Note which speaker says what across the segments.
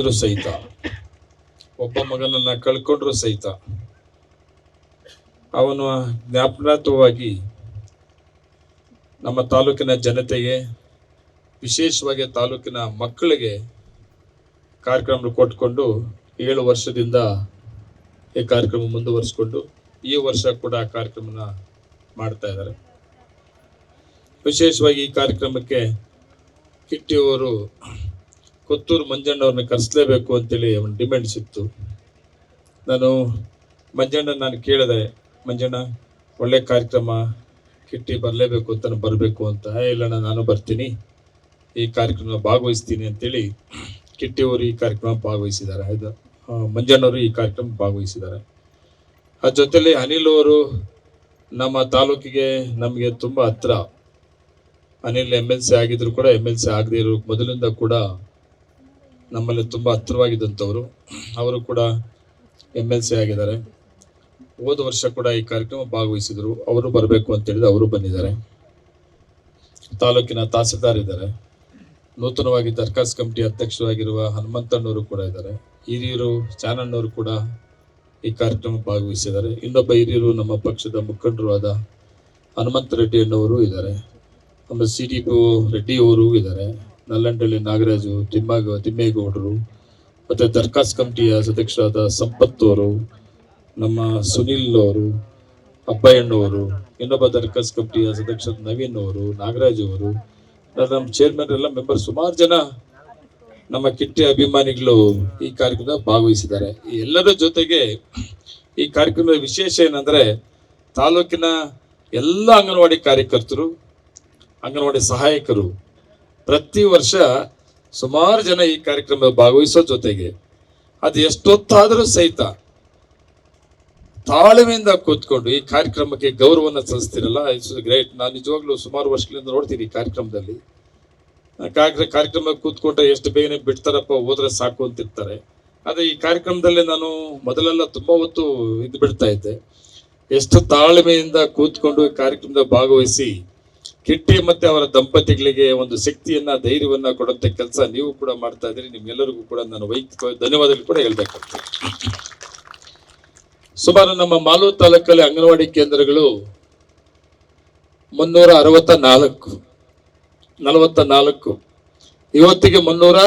Speaker 1: ಇದ್ರು ಸಹಿತ. ಒಬ್ಬ ಮಗನನ್ನ ಕಳ್ಕೊಂಡ್ರು ಸಹಿತ. ಅವನು ಜ್ಞಾಪನಾತ್ವವಾಗಿ ನಮ್ಮ ತಾಲೂಕಿನ ಜನತೆಗೆ, ವಿಶೇಷವಾಗಿ ತಾಲೂಕಿನ ಮಕ್ಕಳಿಗೆ ಕಾರ್ಯಕ್ರಮ ಕೊಟ್ಕೊಂಡು ಏಳು ವರ್ಷದಿಂದ ಈ ಕಾರ್ಯಕ್ರಮ ಮುಂದುವರಿಸ್ಕೊಂಡು ಈ ವರ್ಷ ಕೂಡ ಕಾರ್ಯಕ್ರಮನ ಮಾಡ್ತಾ ಇದ್ದಾರೆ. ವಿಶೇಷವಾಗಿ ಈ ಕಾರ್ಯಕ್ರಮಕ್ಕೆ ಕಿಟ್ಟಿಯವರು ಕೊತ್ತೂರು ಮಂಜಣ್ಣವ್ರನ್ನ ಕರೆಸಲೇಬೇಕು ಅಂತೇಳಿ ಅವನ ಡಿಮ್ಯಾಂಡ್ಸ್ ಇತ್ತು ನಾನು ಮಂಜಣ್ಣ ನಾನು ಕೇಳಿದೆ ಮಂಜಣ್ಣ ಒಳ್ಳೆ ಕಾರ್ಯಕ್ರಮ ಕಿಟ್ಟಿ ಬರಲೇಬೇಕು ಅಂತ ಬರಬೇಕು ಅಂತ. "ಏ, ಇಲ್ಲಣ್ಣ ನಾನು ಬರ್ತೀನಿ. ಈ ಕಾರ್ಯಕ್ರಮ ಭಾಗವಹಿಸ್ತೀನಿ ಅಂತೇಳಿ ಕಿಟ್ಟಿಯವರು ಈ ಕಾರ್ಯಕ್ರಮ ಭಾಗವಹಿಸಿದ್ದಾರೆ. ಇದು ಮಂಜಣ್ಣವರು ಈ ಕಾರ್ಯಕ್ರಮ ಭಾಗವಹಿಸಿದ್ದಾರೆ. ಆ ಜೊತೆಲಿ ಅನಿಲ್ ಅವರು ನಮ್ಮ ತಾಲೂಕಿಗೆ ನಮಗೆ ತುಂಬ ಹತ್ರ. ಅನಿಲ್ ಎಂ ಎಲ್ ಸಿ ಆಗಿದ್ರು ಕೂಡ ಎಂ ಎಲ್ ಸಿ ಆಗದೇ ಇರೋ ಮೊದಲಿಂದ ಕೂಡ ನಮ್ಮಲ್ಲಿ ತುಂಬ ಹತ್ತಿರವಾಗಿದ್ದಂಥವರು. ಅವರು ಕೂಡ ಎಂ ಎಲ್ ಸಿ ಆಗಿದ್ದಾರೆ. ಹೋದ ವರ್ಷ ಕೂಡ ಈ ಕಾರ್ಯಕ್ರಮ ಭಾಗವಹಿಸಿದರು. ಅವರು ಬರಬೇಕು ಅಂತ ಹೇಳಿದ್ರೆ ಅವರು ಬಂದಿದ್ದಾರೆ. ತಾಲೂಕಿನ ತಹಸೀಲ್ದಾರ್ ಇದ್ದಾರೆ. ನೂತನವಾಗಿ ದರ್ಖಾಸ್ ಕಮಿಟಿ ಅಧ್ಯಕ್ಷರಾಗಿರುವ ಹನುಮಂತಣ್ಣವರು ಕೂಡ ಇದ್ದಾರೆ. ಹಿರಿಯರು ಚಾನಣ್ಣವರು ಕೂಡ ಈ ಕಾರ್ಯಕ್ರಮ ಭಾಗವಹಿಸಿದ್ದಾರೆ. ಇನ್ನೊಬ್ಬ ಹಿರಿಯರು ನಮ್ಮ ಪಕ್ಷದ ಮುಖಂಡರು ಆದ ಹನುಮಂತ ರೆಡ್ಡಿ ಅಣ್ಣವರು ಇದ್ದಾರೆ. ನಮ್ಮ ಸಿ ಡಿ ಪಿ ರೆಡ್ಡಿ ಅವರು ಇದ್ದಾರೆ. ನಲ್ಲಂಡಳ್ಳಿ ನಾಗರಾಜು, ತಿಮ್ಮಾಗ, ತಿಮ್ಮೇಗೌಡರು, ಮತ್ತು ದರ್ಖಾಸ್ ಕಮಿಟಿಯ ಸದಸ್ಯರಾದ ಸಂಪತ್ ಅವರು, ನಮ್ಮ ಸುನಿಲ್ ಅವರು ಅಬ್ಬಯ್ಯಣ್ಣವರು ಇನ್ನೊಬ್ಬ ದರ್ಖಾಸ್ ಕಮಿಟಿಯ ಸದಸ್ಯ ನವೀನ್ ಅವರು, ನಾಗರಾಜ್ ಅವರು ನಮ್ಮ ಚೇರ್ಮನ್ ಎಲ್ಲ ಮೆಂಬರ್ ಸುಮಾರು ಜನ ನಮ್ಮ ಕಿಟ್ಟಿ ಅಭಿಮಾನಿಗಳು ಈ ಕಾರ್ಯಕ್ರಮದ ಭಾಗವಹಿಸಿದ್ದಾರೆ. ಎಲ್ಲರ ಜೊತೆಗೆ ಈ ಕಾರ್ಯಕ್ರಮದ ವಿಶೇಷ ಏನಂದ್ರೆ ತಾಲೂಕಿನ ಎಲ್ಲ ಅಂಗನವಾಡಿ ಕಾರ್ಯಕರ್ತರು, ಅಂಗನವಾಡಿ ಸಹಾಯಕರು ಪ್ರತಿ ವರ್ಷ ಸುಮಾರು ಜನ ಈ ಕಾರ್ಯಕ್ರಮ ಭಾಗವಹಿಸೋ ಜೊತೆಗೆ ಅದು ಎಷ್ಟೊತ್ತಾದರೂ ಸಹಿತ ತಾಳ್ಮೆಯಿಂದ ಕೂತ್ಕೊಂಡು ಈ ಕಾರ್ಯಕ್ರಮಕ್ಕೆ ಗೌರವವನ್ನು ಸಲ್ಲಿಸ್ತಿರಲ್ಲ ಇಟ್ಸ್ ಗ್ರೇಟ್ ನಾನು ನಿಜವಾಗ್ಲೂ ಸುಮಾರು ವರ್ಷಗಳಿಂದ ನೋಡ್ತೀನಿ ಈ ಕಾರ್ಯಕ್ರಮದಲ್ಲಿ. ಕಾರ್ಯಕ್ರಮ ಕೂತ್ಕೊಂಡ್ರೆ ಎಷ್ಟು ಬೇಗನೆ ಬಿಡ್ತಾರಪ್ಪ, ಹೋದ್ರೆ ಸಾಕು ಅಂತಿರ್ತಾರೆ. ಆದರೆ ಈ ಕಾರ್ಯಕ್ರಮದಲ್ಲಿ ನಾನು ಮೊದಲೆಲ್ಲ ತುಂಬಾ ಹೊತ್ತು ಇದು ಬಿಡ್ತಾ ಇದ್ದೆ. ಎಷ್ಟು ತಾಳ್ಮೆಯಿಂದ ಕೂತ್ಕೊಂಡು ಕಾರ್ಯಕ್ರಮದ ಭಾಗವಹಿಸಿ ಕಿಟ್ಟಿ ಮತ್ತೆ ಅವರ ದಂಪತಿಗಳಿಗೆ ಒಂದು ಶಕ್ತಿಯನ್ನ, ಧೈರ್ಯವನ್ನ ಕೊಡುವಂತ ಕೆಲಸ ನೀವು ಕೂಡ ಮಾಡ್ತಾ ಇದ್ದೀರಿ. ನಿಮ್ಗೆಲ್ಲರಿಗೂ ಕೂಡ ನಾನು ವೈಯಕ್ತಿಕ ಧನ್ಯವಾದಗಳು ಕೂಡ ಹೇಳ್ಬೇಕಾಗ್ತದೆ ಸುಮಾರು ನಮ್ಮ ಮಾಲೂರು ತಾಲೂಕಲ್ಲಿ ಅಂಗನವಾಡಿ ಕೇಂದ್ರಗಳು ಮುನ್ನೂರ ಅರವತ್ತ ನಾಲ್ಕು ನಲವತ್ತ ನಾಲ್ಕು ಇವತ್ತಿಗೆ ಮುನ್ನೂರ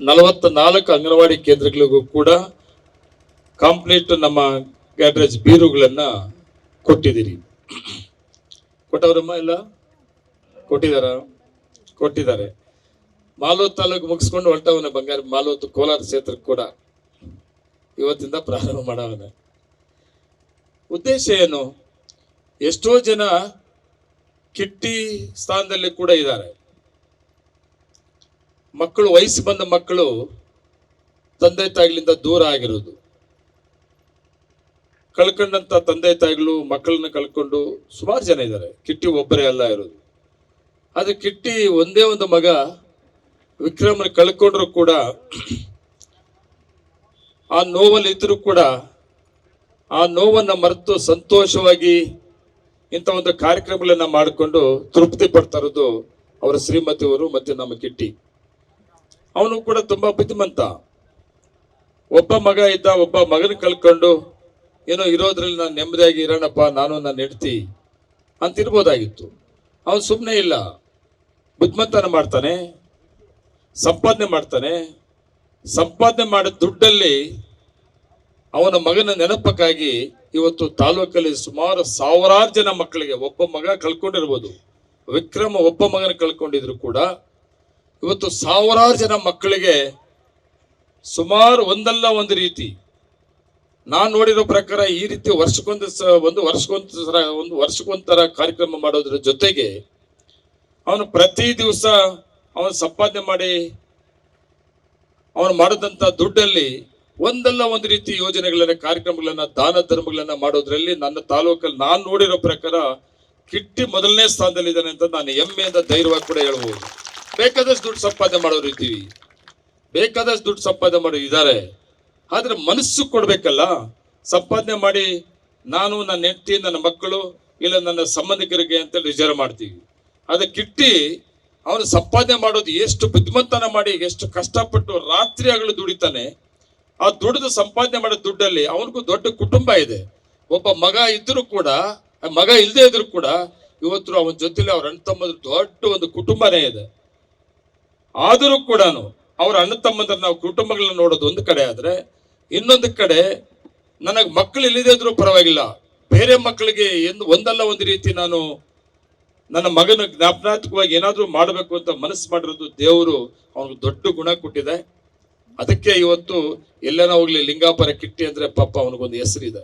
Speaker 1: ನಲವತ್ತ ನಾಲ್ಕು ಅಂಗನವಾಡಿ ಕೇಂದ್ರಗಳಿಗೂ ಕೂಡ ಕಂಪ್ಲೀಟ್ ನಮ್ಮ ಗ್ಯಾಡ್ರೇಜ್ ಬೀರುಗಳನ್ನ ಕೊಟ್ಟಿದ್ದೀರಿ. ಕೊಟ್ಟವರಮ್ಮ ಇಲ್ಲ ಕೊಟ್ಟಿದಾರ? ಕೊಟ್ಟಿದ್ದಾರೆ. ಮಾಲೂರು ತಾಲೂಕು ಮುಗಿಸ್ಕೊಂಡು ಹೊರಟವನ ಬಂಗಾರ ಮಾಲೂರು ಕೋಲಾರ ಕ್ಷೇತ್ರಕ್ಕೆ ಕೂಡ. ಇವತ್ತಿಂದ ಪ್ರಾರಂಭ ಮಾಡವನೆ. ಉದ್ದೇಶ ಏನು? ಎಷ್ಟೋ ಜನ ಕಿಟ್ಟಿ ಸ್ಥಾನದಲ್ಲಿ ಕೂಡ ಇದ್ದಾರೆ. ಮಕ್ಕಳು, ವಯಸ್ಸು ಬಂದ ಮಕ್ಕಳು ತಂದೆ ತಾಯಿಗಳಿಂದ ದೂರ ಆಗಿರೋದು. ಕಳ್ಕೊಂಡಂತ ತಂದೆ ತಾಯಿಗಳು ಮಕ್ಕಳನ್ನ ಕಳ್ಕೊಂಡು ಸುಮಾರು ಜನ ಇದ್ದಾರೆ. ಕಿಟ್ಟಿ ಒಬ್ಬರೇ ಅಲ್ಲ ಇರೋದು. ಆದ್ರೆ ಕಿಟ್ಟಿ ಒಂದೇ ಒಂದು ಮಗ ವಿಕ್ರಮನ ಕಳ್ಕೊಂಡ್ರು ಕೂಡ, ಆ ನೋವಲ್ಲಿ ಇದ್ರೂ ಕೂಡ ಆ ನೋವನ್ನ ಮರೆತು ಸಂತೋಷವಾಗಿ ಇಂಥ ಒಂದು ಕಾರ್ಯಕ್ರಮಗಳನ್ನ ಮಾಡಿಕೊಂಡು ತೃಪ್ತಿ ಪಡ್ತಾ ಇರೋದು ಅವರ ಶ್ರೀಮತಿಯವರು ಮತ್ತೆ ನಮ್ಮ ಕಿಟ್ಟಿ. ಅವನು ಕೂಡ ತುಂಬಾ ಬುದ್ಧಿಮಂತ. ಒಬ್ಬ ಮಗ ಇದ್ದ ಒಬ್ಬ ಮಗನ ಕಳ್ಕೊಂಡು, ಏನೋ ಇರೋದ್ರಲ್ಲಿ ನಾನು ನೆಮ್ಮದಿಯಾಗಿ ಇರೋಣಪ್ಪ, ನಾನು ನನ್ನ ಹೆಂಡತಿ ಅಂತ ಇರ್ಬೋದಾಗಿತ್ತು ಅವನು ಸುಮ್ಮನೆ ಇಲ್ಲ. ಬುದ್ಧಿಮತ್ತನ ಮಾಡ್ತಾನೆ, ಸಂಪಾದನೆ ಮಾಡ್ತಾನೆ. ಸಂಪಾದನೆ ಮಾಡಿದ ದುಡ್ಡಲ್ಲಿ ಅವನ ಮಗನ ನೆನಪಕ್ಕಾಗಿ ಇವತ್ತು ತಾಲೂಕಲ್ಲಿ ಸುಮಾರು ಸಾವಿರಾರು ಜನ ಮಕ್ಕಳಿಗೆ ಒಬ್ಬ ಮಗ ಕಳ್ಕೊಂಡಿರ್ಬೋದು. ವಿಕ್ರಮ ಒಬ್ಬ ಮಗನ ಕಳ್ಕೊಂಡಿದ್ರು ಕೂಡ. ಇವತ್ತು ಸಾವಿರಾರು ಜನ ಮಕ್ಕಳಿಗೆ ಸುಮಾರು ಒಂದಲ್ಲ ಒಂದು ರೀತಿ ನಾನು ನೋಡಿರೋ ಪ್ರಕಾರ ಈ ರೀತಿ ವರ್ಷಕ್ಕೊಂದು ಒಂದು ವರ್ಷಕ್ಕೊಂದು ಒಂದು ವರ್ಷಕ್ಕೊಂಥರ ಕಾರ್ಯಕ್ರಮ ಮಾಡೋದ್ರ ಜೊತೆಗೆ ಅವನು ಪ್ರತಿ ದಿವಸ ಅವನು ಸಂಪಾದನೆ ಮಾಡಿ ಅವನು ಮಾಡಿದಂಥ ದುಡ್ಡಲ್ಲಿ ಒಂದಲ್ಲ ಒಂದು ರೀತಿ ಯೋಜನೆಗಳನ್ನ, ಕಾರ್ಯಕ್ರಮಗಳನ್ನ, ದಾನ ಧರ್ಮಗಳನ್ನ ಮಾಡೋದ್ರಲ್ಲಿ ನನ್ನ ತಾಲೂಕಲ್ಲಿ ನಾನು ನೋಡಿರೋ ಪ್ರಕಾರ ಕಿಟ್ಟಿ ಮೊದಲನೇ ಸ್ಥಾನದಲ್ಲಿದ್ದಾನೆ ಅಂತ ನಾನು ಹೆಮ್ಮೆಯಿಂದ ಧೈರ್ಯವಾಗಿ ಕೂಡ ಹೇಳ್ಬೋದು. ಬೇಕಾದಷ್ಟು ದುಡ್ಡು ಸಂಪಾದನೆ ಮಾಡೋರು ಇದ್ದೀವಿ ಬೇಕಾದಷ್ಟು ದುಡ್ಡು ಸಂಪಾದನೆ ಮಾಡೋರು ಇದ್ದಾರೆ. ಆದ್ರೆ ಮನಸ್ಸು ಕೊಡ್ಬೇಕಲ್ಲ. ಸಂಪಾದನೆ ಮಾಡಿ ನಾನು ನನ್ನ ಹೆಂಡತಿ, ನನ್ನ ಮಕ್ಕಳು ಇಲ್ಲ ನನ್ನ ಸಂಬಂಧಿಕರಿಗೆ ಅಂತ ರಿಸರ್ವ್ ಮಾಡ್ತೀವಿ. ಅದಕ್ಕೆ ಕಿಟ್ಟಿ ಅವನು ಸಂಪಾದನೆ ಮಾಡೋದು ಎಷ್ಟು ಬುದ್ಧಿಮಂತನ ಮಾಡಿ, ಎಷ್ಟು ಕಷ್ಟಪಟ್ಟು ರಾತ್ರಿ ಆಗಲು ದುಡಿತಾನೆ. ಆ ದುಡಿದು ಸಂಪಾದನೆ ಮಾಡೋ ದುಡ್ಡಲ್ಲಿ ಅವನಿಗೂ ದೊಡ್ಡ ಕುಟುಂಬ ಇದೆ. ಒಬ್ಬ ಮಗ ಇದ್ದರೂ ಕೂಡ ಮಗ ಇಲ್ಲದೆ ಇದ್ರು ಕೂಡ ಇವತ್ತು ಅವನ ಜೊತೆಲಿ ಅವ್ರ ಅಣ್ಣ ತಮ್ಮದ್ರ ದೊಡ್ಡ ಒಂದು ಕುಟುಂಬನೇ ಇದೆ. ಆದರೂ ಕೂಡ ಅವ್ರ ಅಣ್ಣ ತಮ್ಮಂದ್ರ ನಾವು ಕುಟುಂಬಗಳನ್ನ ನೋಡೋದು ಒಂದು ಕಡೆ ಆದ್ರೆ ಇನ್ನೊಂದು ಕಡೆ ನನಗೆ ಮಕ್ಕಳು ಇಲ್ಲದೇ ಇದ್ರೂ ಪರವಾಗಿಲ್ಲ. ಬೇರೆ ಮಕ್ಕಳಿಗೆ ಎಂದು ಒಂದಲ್ಲ ಒಂದು ರೀತಿ ನಾನು ನನ್ನ ಮಗನ ಜ್ಞಾಪನಾತ್ಮಕವಾಗಿ ಏನಾದರೂ ಮಾಡಬೇಕು ಅಂತ ಮನಸ್ಸು ಮಾಡಿರೋದು ದೇವರು ಅವನಿಗೆ ದೊಡ್ಡ ಗುಣ ಕೊಟ್ಟಿದೆ. ಅದಕ್ಕೆ ಇವತ್ತು ಎಲ್ಲನ ಹೋಗ್ಲಿ ಲಿಂಗಾಪರ ಕಿಟ್ಟಿ ಅಂದ್ರೆ ಪಾಪ ಅವನಿಗೊಂದು ಹೆಸರಿದೆ.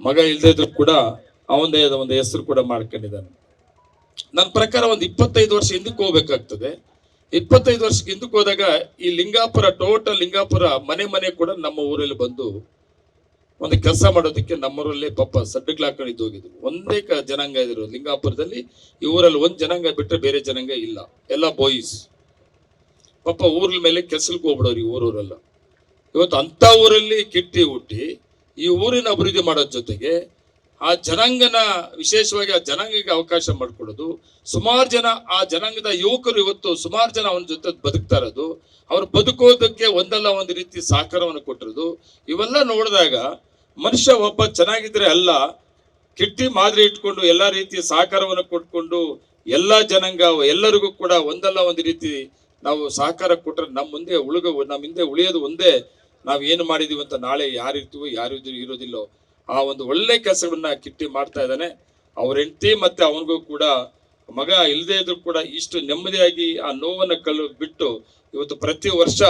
Speaker 1: ಮಗ ಇಲ್ಲದೇ ಇದ್ರು ಕೂಡ ಅವನದೇ ಒಂದು ಹೆಸರು ಕೂಡ ಮಾಡ್ಕೊಂಡಿದ್ದಾನೆ. ನನ್ನ ಪ್ರಕಾರ ಒಂದು ಇಪ್ಪತ್ತೈದು ವರ್ಷ ಹಿಂದಕ್ಕೆ ಹೋಗ್ಬೇಕಾಗ್ತದೆ. ಇಪ್ಪತ್ತೈದು ವರ್ಷಕ್ಕೆ ಹಿಂದಕ್ಕೆ ಹೋದಾಗ ಈ ಲಿಂಗಾಪುರ ಟೋಟಲ್ ಲಿಂಗಾಪುರ ಮನೆ ಮನೆ ಕೂಡ ನಮ್ಮ ಊರಲ್ಲಿ ಬಂದು ಒಂದು ಕೆಲಸ ಮಾಡೋದಕ್ಕೆ ನಮ್ಮೂರಲ್ಲೇ ಪಾಪ ಸಡ್ಡುಗಳು ಹೋಗಿದ್ರು. ಒಂದೇ ಜನಾಂಗ ಇದ್ರು. ಲಿಂಗಾಪುರದಲ್ಲಿ ಈ ಊರಲ್ಲಿ ಒಂದು ಜನಾಂಗ ಬಿಟ್ಟರೆ ಬೇರೆ ಜನಾಂಗ ಇಲ್ಲ. ಎಲ್ಲ ಬಾಯ್ಸ್ ಪಾಪ ಊರ್ಲ ಮೇಲೆ ಕೆಲ್ಸಕ್ಕೆ ಹೋಗ್ಬಿಡೋರು ಈ ಊರೂರೆಲ್ಲ. ಇವತ್ತು ಅಂತ ಊರಲ್ಲಿ ಕಿಟ್ಟಿ ಹುಟ್ಟಿ ಈ ಊರಿನ ಅಭಿವೃದ್ಧಿ ಮಾಡೋದ್ ಜೊತೆಗೆ ಆ ಜನಾಂಗನ, ವಿಶೇಷವಾಗಿ ಆ ಜನಾಂಗಕ್ಕೆ ಅವಕಾಶ ಮಾಡಿಕೊಡೋದು. ಸುಮಾರು ಜನ ಆ ಜನಾಂಗದ ಯುವಕರು ಇವತ್ತು ಸುಮಾರು ಜನ ಅವನ ಜೊತೆ ಬದುಕ್ತಾ ಇರೋದು. ಅವ್ರು ಬದುಕೋದಕ್ಕೆ ಒಂದಲ್ಲ ಒಂದು ರೀತಿ ಸಹಕಾರವನ್ನು ಕೊಟ್ಟಿರೋದು. ಇವೆಲ್ಲ ನೋಡಿದಾಗ ಮನುಷ್ಯ ಒಬ್ಬ ಚೆನ್ನಾಗಿದ್ರೆ ಅಲ್ಲ, ಕಿಟ್ಟಿ ಮಾದರಿ ಇಟ್ಕೊಂಡು ಎಲ್ಲ ರೀತಿ ಸಹಕಾರವನ್ನು ಕೊಟ್ಕೊಂಡು ಎಲ್ಲ ಜನಾಂಗ ಎಲ್ಲರಿಗೂ ಕೂಡ ಒಂದಲ್ಲ ಒಂದು ರೀತಿ ನಾವು ಸಹಕಾರ ಕೊಟ್ಟರೆ ನಮ್ಮ ಮುಂದೆ ಉಳುಗ ನಮ್ಮ ಹಿಂದೆ ಉಳಿಯೋದು ಒಂದೇ. ನಾವು ಏನು ಮಾಡಿದೀವಿ ಅಂತ ನಾಳೆ ಯಾರಿರ್ತೀವೋ ಯಾರು ಇರೋದಿಲ್ಲೋ ಆ ಒಂದು ಒಳ್ಳೆ ಕೆಲಸವನ್ನ ಕಿಟ್ಟಿ ಮಾಡ್ತಾ ಇದ್ದಾನೆ. ಅವ್ರ ಹೆಂಡತಿ ಮತ್ತೆ ಅವನಿಗೂ ಕೂಡ ಮಗ ಇಲ್ಲದೆ ಇದ್ರು ಕೂಡ ಇಷ್ಟು ನೆಮ್ಮದಿಯಾಗಿ ಆ ನೋವನ್ನ ಕಲ್ಲು ಬಿಟ್ಟು ಇವತ್ತು ಪ್ರತಿ ವರ್ಷ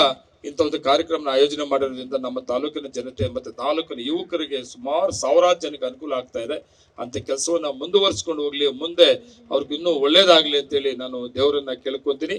Speaker 1: ಇಂಥ ಒಂದು ಕಾರ್ಯಕ್ರಮ ಆಯೋಜನೆ ಮಾಡಿರೋದ್ರಿಂದ ನಮ್ಮ ತಾಲೂಕಿನ ಜನತೆ ಮತ್ತೆ ತಾಲೂಕಿನ ಯುವಕರಿಗೆ ಸುಮಾರು ಸಾವಿರಾರು ಜನಕ್ಕೆ ಅನುಕೂಲ ಆಗ್ತಾ ಇದೆ. ಅಂತ ಕೆಲಸವನ್ನ ಮುಂದುವರಿಸ್ಕೊಂಡು ಹೋಗ್ಲಿ, ಮುಂದೆ ಅವ್ರಿಗೆ ಇನ್ನೂ ಒಳ್ಳೇದಾಗ್ಲಿ ಅಂತೇಳಿ ನಾನು ದೇವರನ್ನ ಕೇಳ್ಕೊಂತೀನಿ.